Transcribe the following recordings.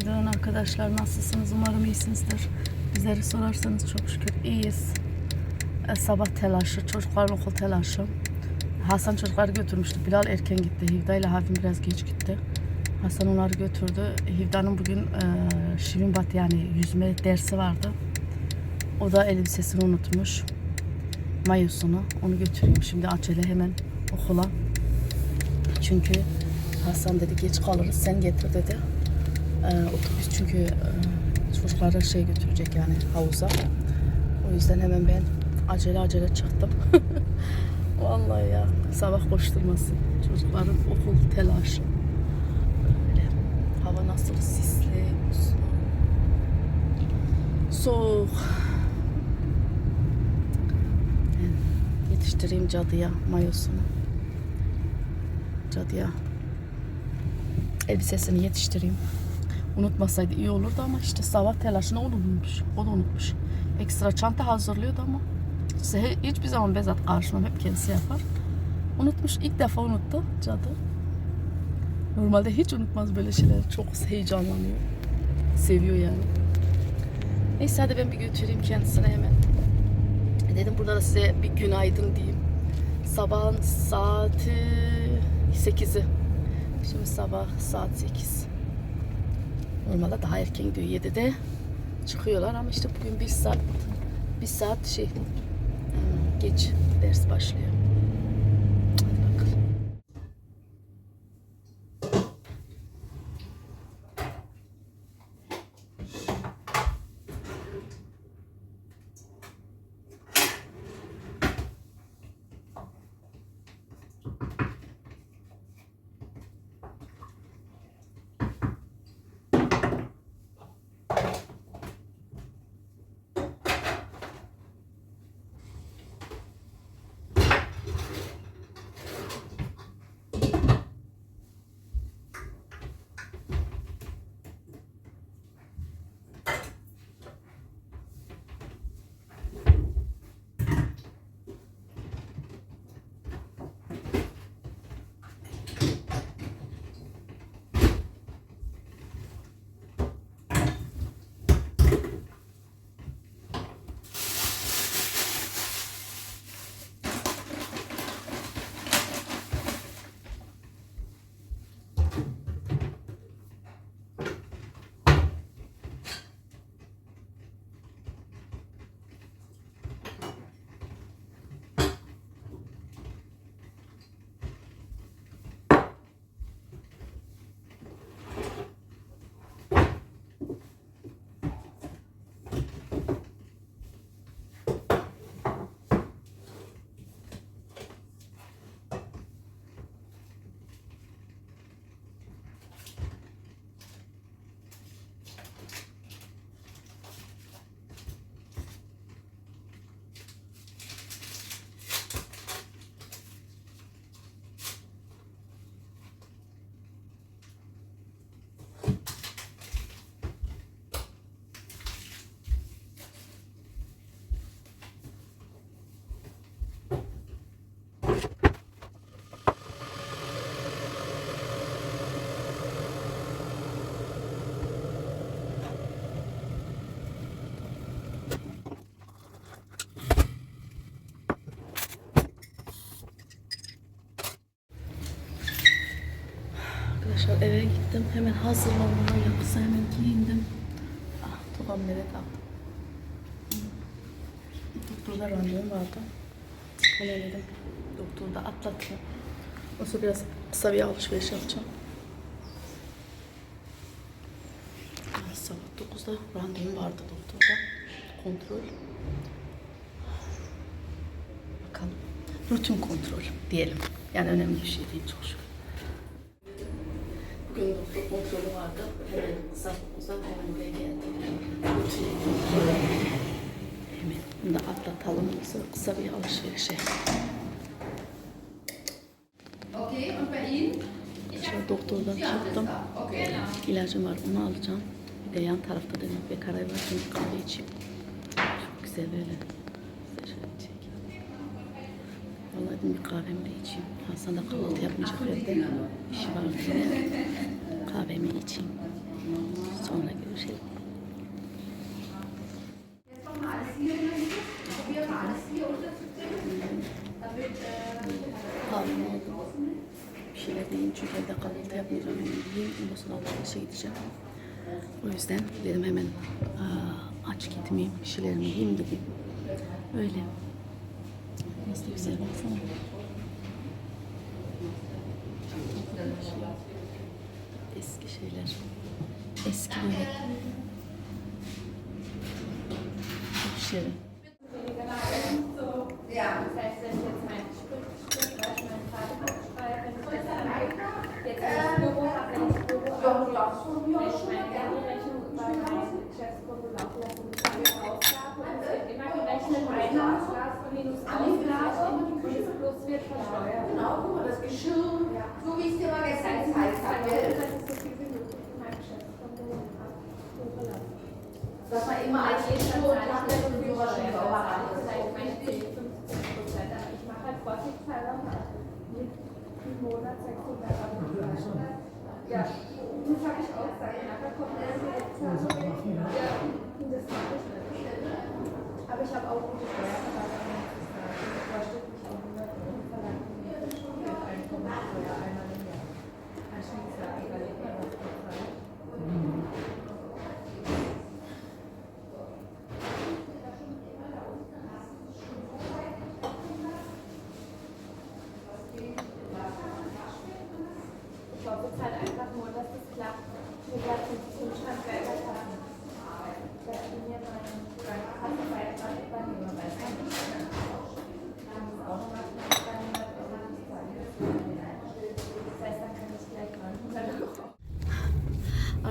Günaydın arkadaşlar. Nasılsınız? Umarım iyisinizdir. Bizleri sorarsanız çok şükür iyiyiz. E, sabah telaşı, çocukların okul telaşı. Hasan çocukları götürmüştü. Bilal erken gitti. Hivda ile Havim biraz geç gitti. Hasan onları götürdü. Hivda'nın bugün e, Şivin Bat yani yüzme dersi vardı. O da elbisesini unutmuş. Mayosunu. Onu götüreyim şimdi acele hemen okula. Çünkü Hasan dedi geç kalırız sen getir dedi. Ee, otobüs çünkü e, çocukları şey götürecek yani havuza. O yüzden hemen ben acele acele çıktım. Vallahi ya sabah koşturması. Çocukların okul telaşı. Böyle. Hava nasıl sisli. Soğuk. Ben yetiştireyim cadıya mayosunu. Cadıya elbisesini yetiştireyim. Unutmasaydı iyi olurdu ama işte sabah telaşına unutmuş. O da unutmuş. Ekstra çanta hazırlıyordu ama işte hiçbir zaman Bezat karşımam. Hep kendisi yapar. Unutmuş. ilk defa unuttu cadı. Normalde hiç unutmaz böyle şeyler. Çok heyecanlanıyor. Seviyor yani. Neyse hadi ben bir götüreyim kendisine hemen. Dedim burada da size bir günaydın diyeyim. Sabahın saati 8'i. Şimdi sabah saat 8. Normalde daha erken gidiyor 7'de çıkıyorlar ama işte bugün bir saat bir saat şey hmm, geç ders başlıyor. Arkadaşlar eve gittim. Hemen hazırlanmama yapısı hemen giyindim. Ah, topam nereye kaldı? Doktorda randevum vardı. Onu dedim. Doktoru da. O sonra biraz kısa bir alışveriş yapacağım. Ah, Sabah 9'da randevum vardı doktorda. Kontrol. Bakalım. Rutin kontrol diyelim. Yani önemli bir şey değil çok şükür. Bugün doktor kontrolü vardı. Hemen 9'da hemen buraya kontrolü. Hemen bunu da atlatalım. Kısa bir alışverişe. Okay, und bei Ihnen? Şöyle doktordan çıktım. Okay. İlacım var onu alacağım. Bir de yan tarafta da bir karay var. Şimdi kahve içeyim. Çok güzel böyle. Vallahi dedim bir kahvemi de içeyim. Hasan da kahvaltı yapmayacak evde. İşi var diye. Kahvemi içeyim. Sonra görüşelim. Kahvemi aldım. Bir şeyler deyin çünkü evde kahvaltı yapmayacağım. Hemen yiyeyim. Ondan sonra alışverişe gideceğim. O yüzden dedim hemen aa, aç gitmeyeyim. Bir şeylerimi yiyeyim gideyim. Öyle. Nasıl da güzel baksana. Eski şeyler. Eski böyle. Çok şirin. Immer als Geschirr und Tablet und Führerschein sauber hat. Vielleicht meine 10, 15 Prozent, aber ich mache halt vorsichtshalber mal mit im Monat 600 Euro. Ja, das habe ich auch gesagt. Nachher kommt eine Direktzahlung. Ja, das mache ich nicht. Aber ich habe auch gute Steuerberater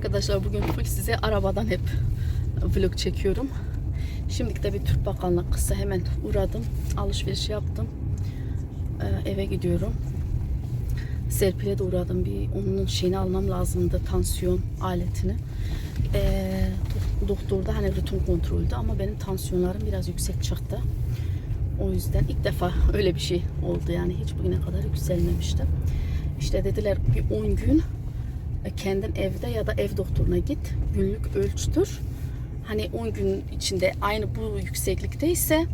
Arkadaşlar bugün size arabadan hep vlog çekiyorum. Şimdi de bir Türk Bakanlığı kısa hemen uğradım. Alışveriş yaptım. Ee, eve gidiyorum. Serpil'e de uğradım. Bir onun şeyini almam lazımdı. Tansiyon aletini. Ee, do- doktorda hani rutin kontroldü ama benim tansiyonlarım biraz yüksek çıktı. O yüzden ilk defa öyle bir şey oldu yani hiç bugüne kadar yükselmemişti. İşte dediler bir 10 gün kendin evde ya da ev doktoruna git. Günlük ölçtür. Hani 10 gün içinde aynı bu yükseklikteyse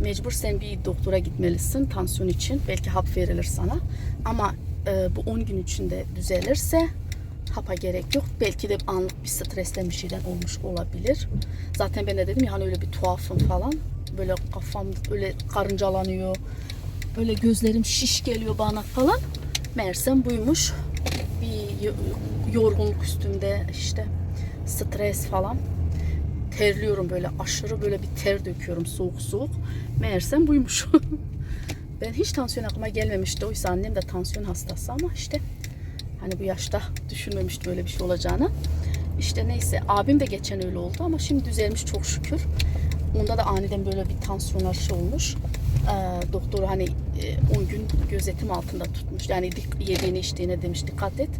mecbur sen bir doktora gitmelisin tansiyon için. Belki hap verilir sana. Ama e, bu 10 gün içinde düzelirse hapa gerek yok. Belki de anlık bir stresten bir şeyden olmuş olabilir. Zaten ben de dedim ya hani öyle bir tuhafım falan. Böyle kafam öyle karıncalanıyor. Böyle gözlerim şiş geliyor bana falan. Meğersem buymuş. Bir yo- yorgunluk üstümde işte stres falan. Terliyorum böyle aşırı böyle bir ter döküyorum soğuk soğuk. Meğersem buymuş. ben hiç tansiyon aklıma gelmemişti. Oysa annem de tansiyon hastası ama işte hani bu yaşta düşünmemişti böyle bir şey olacağını. İşte neyse abim de geçen öyle oldu ama şimdi düzelmiş çok şükür. Onda da aniden böyle bir tansiyonlar şey olmuş. Ee, doktor hani e, 10 gün gözetim altında tutmuş. Yani dik- yediğine içtiğine demiş dikkat et.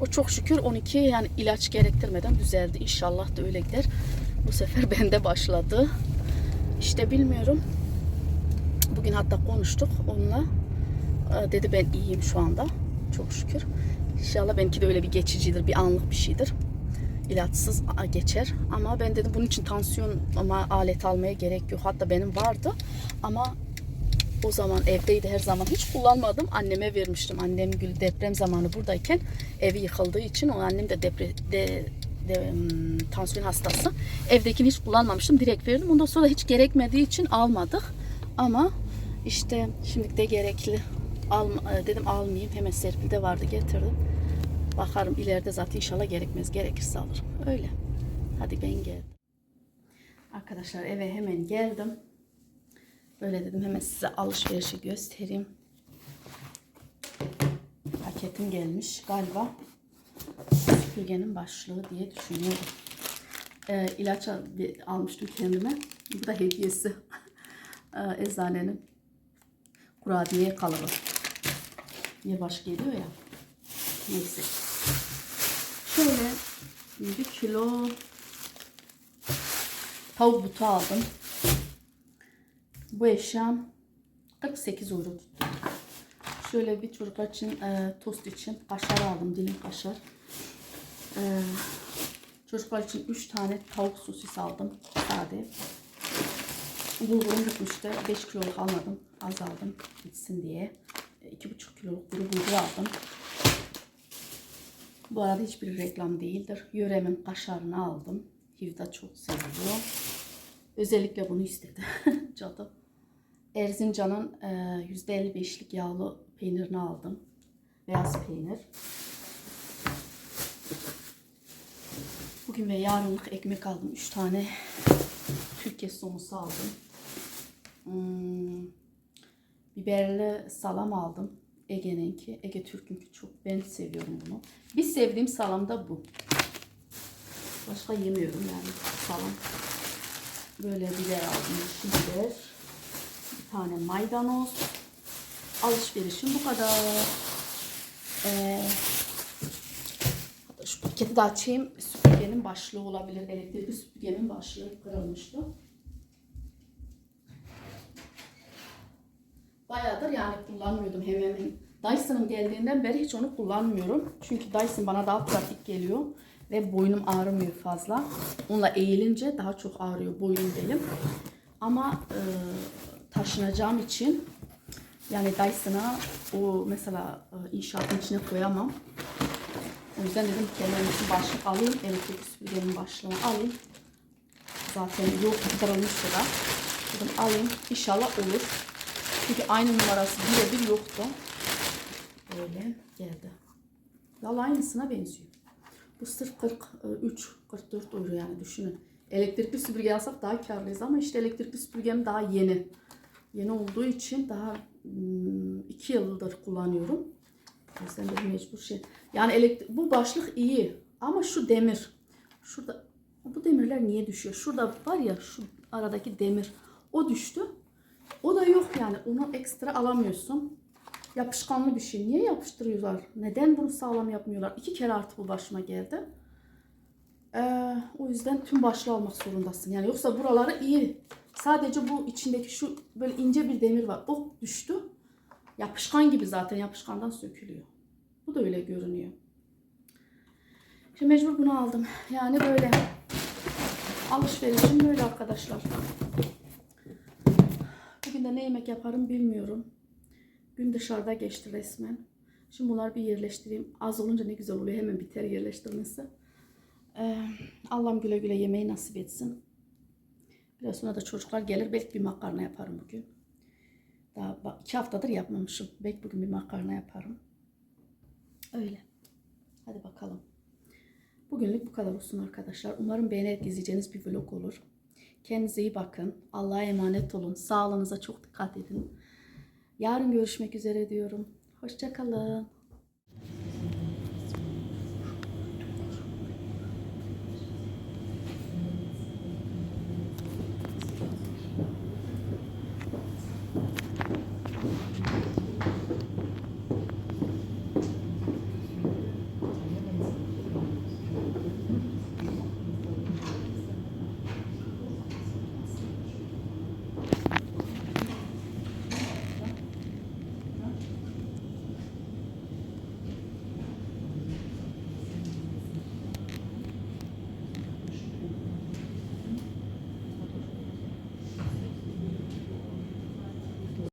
O çok şükür 12 yani ilaç gerektirmeden düzeldi. İnşallah da öyle gider. Bu sefer bende başladı. İşte bilmiyorum. Bugün hatta konuştuk onunla. Ee, dedi ben iyiyim şu anda. Çok şükür. İnşallah benimki de öyle bir geçicidir, bir anlık bir şeydir. İlaçsız geçer. Ama ben dedim bunun için tansiyon ama alet almaya gerek yok. Hatta benim vardı ama o zaman evdeydi her zaman hiç kullanmadım. Anneme vermiştim. Annem gül deprem zamanı buradayken evi yıkıldığı için o annem de depre, de, de, tansiyon hastası. Evdekini hiç kullanmamıştım. Direkt verdim. Ondan sonra hiç gerekmediği için almadık. Ama işte şimdi de gerekli. Al, dedim almayayım. Hemen Serpil'de vardı getirdim. Bakarım ileride zaten inşallah gerekmez. Gerekirse alırım. Öyle. Hadi ben geldim. Arkadaşlar eve hemen geldim. Böyle dedim hemen size alışverişi göstereyim. Paketim gelmiş galiba. Süpürgenin başlığı diye düşünüyorum. Ee, ilaç al- almıştım kendime. Bu da hediyesi. Ee, eczanenin kurabiye kalıbı. Yavaş geliyor ya. Neyse. Şöyle bir kilo tavuk butu aldım. Bu eşyam 48 euro tuttu. Şöyle bir çocuklar için e, tost için kaşar aldım. Dilim kaşar. E, Çocuklar için 3 tane tavuk sosis aldım. Sade. Bulgurum bitmişti. 5 kiloluk almadım. Az aldım gitsin diye. 2,5 kiloluk kuru bulgur aldım. Bu arada hiçbir reklam değildir. Yöremin kaşarını aldım. Hivda çok seviyor. Özellikle bunu istedi. Cadı. Erzincan'ın e, %55'lik yağlı peynirini aldım. Beyaz peynir. Bugün ve yarınlık ekmek aldım. 3 tane Türkiye somusu aldım. Hmm, biberli salam aldım. Ege'ninki. Ege Türk'ünki çok. Ben seviyorum bunu. Bir sevdiğim salam da bu. Başka yemiyorum yani salam. Böyle biber aldım. Bir tane maydanoz. Alışverişim bu kadar. Ee, şu paketi de açayım. Süpürgenin başlığı olabilir. Elektrikli süpürgenin başlığı kırılmıştı. Bayağıdır yani kullanmıyordum hemen hemen. Dyson'ım geldiğinden beri hiç onu kullanmıyorum. Çünkü Dyson bana daha pratik geliyor. Ve boynum ağrımıyor fazla. Onunla eğilince daha çok ağrıyor boynum benim. Ama e, taşınacağım için yani Dyson'a o mesela e, inşaatın içine koyamam. O yüzden dedim ki kendim için başlık alayım. Elektrik süpürgenin başlığını alayım. Zaten yok kırılmıştı da. Dedim alayım. İnşallah olur. Çünkü aynı numarası birebir yoktu. Böyle geldi. Valla aynısına benziyor. Bu sırf 43, 44 euro yani düşünün. Elektrikli süpürge alsak daha karlıyız ama işte elektrikli süpürgem daha yeni. Yeni olduğu için daha 2 yıldır kullanıyorum. Yüzden de mecbur şey. Yani elektrik, bu başlık iyi ama şu demir. Şurada bu demirler niye düşüyor? Şurada var ya şu aradaki demir. O düştü. O da yok yani. Onu ekstra alamıyorsun. Yapışkanlı bir şey. Niye yapıştırıyorlar? Neden bunu sağlam yapmıyorlar? İki kere artık bu başıma geldi. Ee, o yüzden tüm başlığı almak zorundasın. Yani yoksa buraları iyi. Sadece bu içindeki şu böyle ince bir demir var. O düştü. Yapışkan gibi zaten yapışkandan sökülüyor. Bu da öyle görünüyor. Şimdi mecbur bunu aldım. Yani böyle alışverişim böyle arkadaşlar. Bugün de ne yemek yaparım bilmiyorum. Gün dışarıda geçti resmen. Şimdi bunları bir yerleştireyim. Az olunca ne güzel oluyor. Hemen biter yerleştirmesi. Ee, Allah'ım güle güle yemeği nasip etsin. Biraz sonra da çocuklar gelir. Belki bir makarna yaparım bugün. Daha iki haftadır yapmamışım. Belki bugün bir makarna yaparım. Öyle. Hadi bakalım. Bugünlük bu kadar olsun arkadaşlar. Umarım beğenerek izleyeceğiniz bir vlog olur. Kendinize iyi bakın. Allah'a emanet olun. Sağlığınıza çok dikkat edin. Yarın görüşmek üzere diyorum. Hoşçakalın.